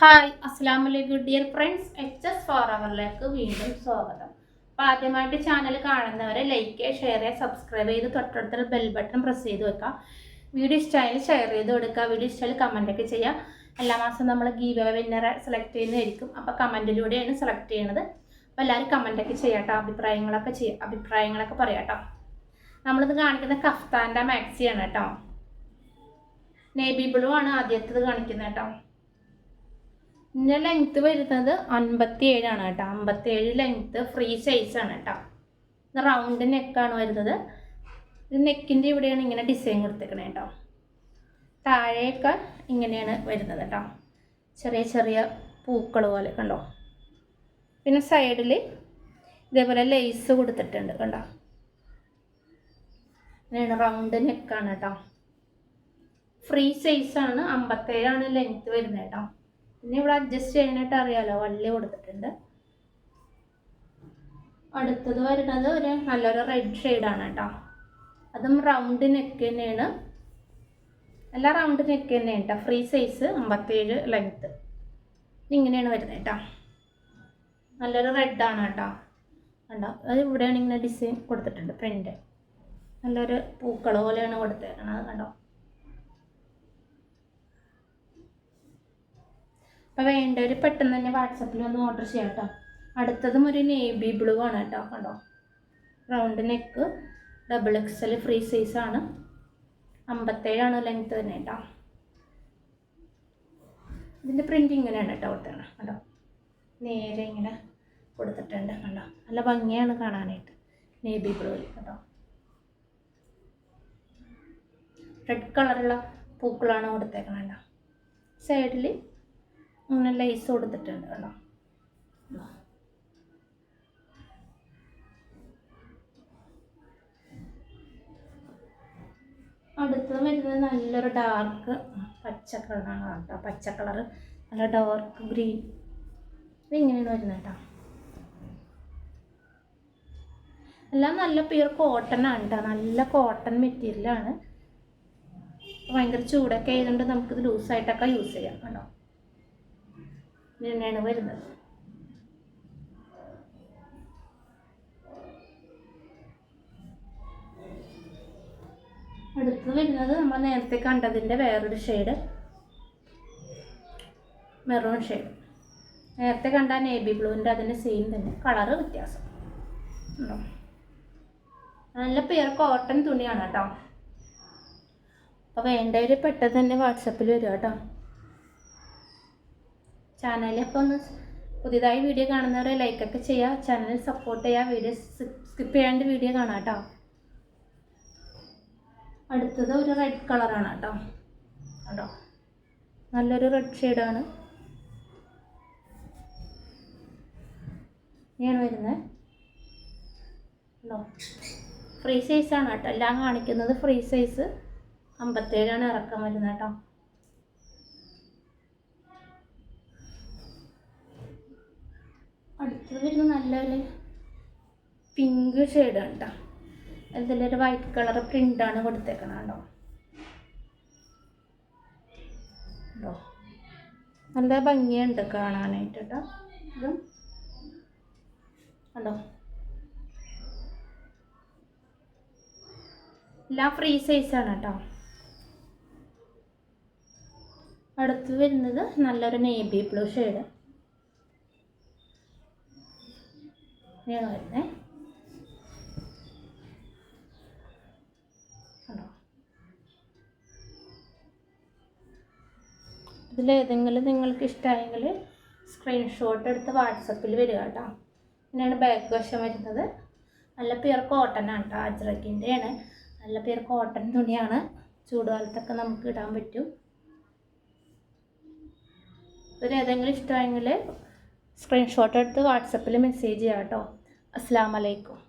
Hi അസ്സാം വലൈക്കും dear friends H S four അവറിലേക്ക് വീണ്ടും സ്വാഗതം. അപ്പോൾ ആദ്യമായിട്ട് ചാനൽ കാണുന്നവരെ ലൈക്ക് ഷെയർ ചെയ്യുക സബ്സ്ക്രൈബ് ചെയ്ത് തൊട്ടടുത്ത ബെൽ ബട്ടൺ പ്രസ് ചെയ്ത് വെക്കുക വീഡിയോ ഇഷ്ടമായാലും ഷെയർ ചെയ്ത് കൊടുക്കുക വീഡിയോ ഇഷ്ടമായാലും കമന്റൊക്കെ ചെയ്യുക എല്ലാ മാസം നമ്മൾ ഗീവ വിന്നറെ സെലക്ട് ചെയ്യുന്നതായിരിക്കും. അപ്പോൾ കമന്റിലൂടെയാണ് സെലക്ട് ചെയ്യണത്. അപ്പോൾ എല്ലാവരും കമന്റൊക്കെ ചെയ്യാട്ടോ. അഭിപ്രായങ്ങളൊക്കെ ചെയ്യുക അഭിപ്രായങ്ങളൊക്കെ പറയാട്ടോ നമ്മളിത് കാണിക്കുന്ന കഫ്താന്റെ മാക്സിയാണ് കേട്ടോ നേബി ബ്ലൂ ആണ് ആദ്യത്തേത് കാണിക്കുന്നത് കേട്ടോ ഇതിന്റെ ലെങ്ത്ത് വരുന്നത് അൻപത്തി ഏഴാണ് കേട്ടോ. അമ്പത്തി ഏഴ് ലെങ്ത്ത് ഫ്രീ സൈസാണ് കേട്ടോ. ഇത് റൗണ്ട് നെക്കാണ് വരുന്നത്. നെക്കിന്റെ ഇവിടെയാണ് ഇങ്ങനെ ഡിസൈൻ കൊടുത്തേക്കണേ കേട്ടോ. താഴെയൊക്കെ ഇങ്ങനെയാണ് വരുന്നത് കേട്ടോ. ചെറിയ ചെറിയ പൂക്കൾ പോലെ കണ്ടോ? പിന്നെ സൈഡിൽ ഇതേപോലെ ലേസ് കൊടുത്തിട്ടുണ്ട് കണ്ടോ? ഇങ്ങനെയാണ് റൗണ്ട് നെക്കാണ് കേട്ടോ. ഫ്രീ സൈസാണ് അമ്പത്തേഴാണ് ലെങ്ത്ത് വരുന്നത് കേട്ടോ. പിന്നെ ഇവിടെ അഡ്ജസ്റ്റ് ചെയ്യാനായിട്ട് അറിയാലോ വള്ളി കൊടുത്തിട്ടുണ്ട്. അടുത്തത് വരുന്നത് ഒരു നല്ലൊരു റെഡ് ഷെയ്ഡാണ് കേട്ടോ. അതും റൗണ്ട് നെക്ക് തന്നെയാണ്. നല്ല റൗണ്ട് നെക്ക് തന്നെയാണ് കേട്ടോ. ഫ്രീ സൈസ് അമ്പത്തേഴ് ലെങ്ത്ത് ഇങ്ങനെയാണ് വരുന്നത് കേട്ടോ. നല്ലൊരു റെഡാണ് കേട്ടോ. കണ്ടോ? അത് ഇവിടെയാണ് ഇങ്ങനെ ഡിസൈൻ കൊടുത്തിട്ടുണ്ട് പ്രിന്റ് നല്ലൊരു പൂക്കൾ പോലെയാണ് കൊടുത്തേക്കണത് കണ്ടോ? അപ്പോൾ വേണ്ടവർ പെട്ടെന്ന് തന്നെ വാട്സപ്പിൽ ഒന്ന് ഓർഡർ ചെയ്യാം കേട്ടോ. അടുത്തതും ഒരു നേവി ബ്ലൂ ആണ് കേട്ടോ കണ്ടോ? Round neck double X L free സൈസാണ് അമ്പത്തേഴാണ് ലെങ്ത്ത് തന്നെ കേട്ടോ. ഇതിന്റെ പ്രിന്റ് ഇങ്ങനെയാണ് കേട്ടോ കൊടുത്തത് കണ്ടോ? നേരെ ഇങ്ങനെ കൊടുത്തിട്ടുണ്ട് കണ്ടോ? നല്ല ഭംഗിയാണ് കാണാനായിട്ട് നേവി ബ്ലൂവിൽ കേട്ടോ റെഡ് കളറുള്ള പൂക്കളാണ് കൊടുത്തേക്കുന്നത് കേട്ടോ സൈഡിൽ അങ്ങനെ ലേസ് കൊടുത്തിട്ടുണ്ട് കേട്ടോ. അടുത്തത് വരുന്നത് നല്ലൊരു ഡാർക്ക് പച്ച കളറാണ് കേട്ടോ. പച്ച കളർ നല്ല ഡാർക്ക് ഗ്രീൻ ഇതിങ്ങനെയാണ് വരുന്നത് കേട്ടോ. എല്ലാം നല്ല പ്യൂർ കോട്ടൺ ആണ് കേട്ടോ. നല്ല കോട്ടൺ മെറ്റീരിയലാണ് ഭയങ്കര ചൂടൊക്കെ ആയതുകൊണ്ട് നമുക്കിത് ലൂസായിട്ടൊക്കെ യൂസ് ചെയ്യാം കേട്ടോ. ഇങ്ങനെയാണ് വരുന്നത്. അടുത്ത് വരുന്നത് നമ്മൾ നേരത്തെ കണ്ടതിന്റെ വേറൊരു ഷെയ്ഡ് മെറൂൺ ഷെയ്ഡ് നേരത്തെ കണ്ട നേവി ബ്ലൂവിന്റെ അതിന്റെ സെയിം തന്നെ കളറ് വ്യത്യാസം. ഉണ്ടോ? നല്ല പേർ കോട്ടൺ തുണിയാണ് കേട്ടോ. അപ്പോൾ വേണ്ടവർ പെട്ടെന്ന് തന്നെ വാട്സപ്പിൽ വരിക കേട്ടോ. ചാനൽ അപ്പോൾ ഒന്ന് പുതിയതായി വീഡിയോ കാണുന്നവരെ ലൈക്കൊക്കെ ചെയ്യുക ചാനൽ സപ്പോർട്ട് ചെയ്യുക വീഡിയോ സ്കിപ്പ് ചെയ്യാണ്ട് വീഡിയോ കാണാം കേട്ടോ അടുത്തത് ഒരു റെഡ് കളറാണ് കേട്ടോ കേട്ടോ നല്ലൊരു റെഡ് ഷെയ്ഡാണ് ഇങ്ങനെയാണ് വരുന്നത് ഹലോ ഫ്രീ സൈസാണ് കേട്ടോ എല്ലാം കാണിക്കുന്നത് ഫ്രീ സൈസ് അമ്പത്തേഴാണ് ഇറക്കം വരുന്നത് കേട്ടോ അടുത്തത് നല്ല നല്ലൊരു പിങ്ക് ഷെയ്ഡാണ് കേട്ടോ ഇതിലൊരു വൈറ്റ് കളർ പ്രിന്റാണ് കൊടുത്തേക്കണം കേട്ടോ കേട്ടോ നല്ല ഭംഗിയുണ്ട് കാണാനായിട്ട് കേട്ടോ ഇതും കണ്ടോ? എല്ലാം ഫ്രീ സൈസാണ് കേട്ടോ അടുത്ത് വരുന്നത് നല്ലൊരു നേവി ബ്ലൂ ഷെയ്ഡ് ഇങ്ങനെയാണ് വരുന്നത് കണ്ടോ ഇതിലേതെങ്കിലും നിങ്ങൾക്ക് ഇഷ്ടമായെങ്കിൽ സ്ക്രീൻഷോട്ട് എടുത്ത് വാട്സപ്പിൽ വരിക കേട്ടോ. ഇങ്ങനെയാണ് ബാക്ക് വശം വരുന്നത്. നല്ല പേർ ആണ് കേട്ടോ അജ്രക്കിന്റെയാണ് നല്ല പേർ കോട്ടൺ തുണിയാണ്. ചൂടുകാലത്തൊക്കെ നമുക്ക് ഇടാൻ പറ്റും. ഇതിൽ ഏതെങ്കിലും ഇഷ്ടമായെങ്കിൽ സ്ക്രീൻഷോട്ട് എടുത്ത് വാട്സപ്പിൽ മെസ്സേജ് ചെയ്യാം കേട്ടോ. അസ്സാം വലൈക്കും